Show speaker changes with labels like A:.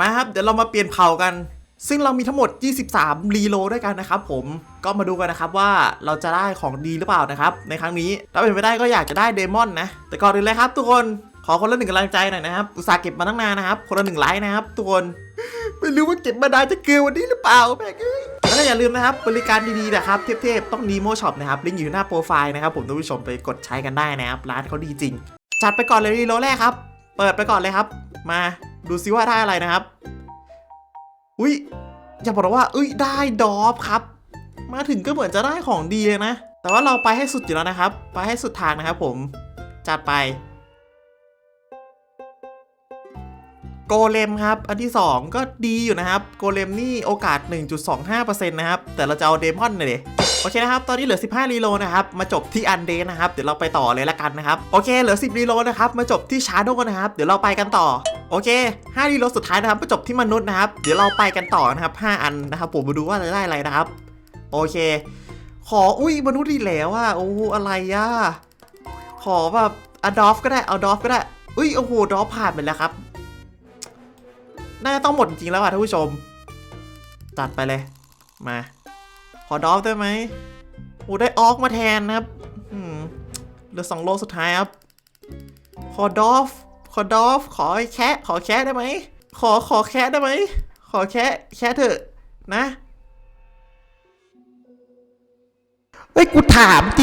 A: มาครับ เดี๋ยวเรามาเปลี่ยนเผ่ากัน ซึ่งเรามีทั้งหมด 23 รีโลด้วยกันนะครับผมก็มาดูกันนะครับว่าเราจะได้ของดีหรือเปล่านะครับ ในครั้งนี้ถ้าเป็นไปได้ก็อยากจะได้เดมอนนะ แต่ก่อนอื่นเลยครับ ทุกคนขอคนละหนึ่งกำลังใจหน่อยนะครับอุตส่าห์เก็บมาตั้งนานนะครับ คนละหนึ่งไลค์นะครับ ทุกคนไม่รู้ว่าเก็บมาได้จะเกินวันนี้หรือเปล่าแม่เอ้ยแล้วอย่าลืมนะครับ บริการดีๆนะครับ เทพๆต้องดีโมช็อปนะครับลิงก์อยู่หน้าโปรไฟล์นะครับผมท่านผู้ชมไปกดใช้กันได้นะครับร้านเขาดีจริง จัดไปก่อนเลยรีโลแรกครับ เปิดไปก่อนเลยครับ มา ดูซิว่าได้อะไรนะครับ อุ้ยอย่าบอกนะว่าเอ้ยได้ดอฟครับ มาถึงก็เหมือนจะได้ของดีเลยนะ แต่ว่าเราไปให้สุดอยู่แล้วนะครับ ไปให้สุดทางนะครับผม จัดไป โกเลมครับ อันที่ 2 ก็ดีอยู่นะครับ โกเลมนี่โอกาส 1.25%นะครับ แต่เราจะเอาเดมอนเลย โอเคนะครับ ตอนนี้เหลือ 15รีโลนะครับ มาจบที่อันเดนะครับ เดี๋ยวเราไปต่อเลยละกันนะครับ โอเค เหลือ 10รีโลนะครับ มาจบที่ชาร์โดนะครับ เดี๋ยวเราไปกันต่อ โอเค5รีโลสุดท้ายนะครับ มาจบที่มนุษย์นะครับ เดี๋ยวเราไปกันต่อนะครับ 5 อันนะครับ ผมมาดูว่าจะได้อะไรนะครับ โอเค ขอ อุ้ย มนุษย์ดีแล้วอะโอ้ อะไรอะขอแบบอดอฟก็ได้ เอาดอฟก็ได้ อุ้ย โอ้โห ดอฟผ่านไปแล้วครับ น่าจะต้องหมดจริงแล้วอะท่านผู้ชม จัดไปเลย มา ขอดอฟได้ไหมโอ้ได้ออกมาแทนนะครับเหลือสองโลสุดท้ายครับ ขอดอฟ ขอดอฟ ขอแคะขอแคะได้ไหม ขอขอแคะได้ไหม ขอแคะแคะเถอะนะเฮ้ยกูถามจริ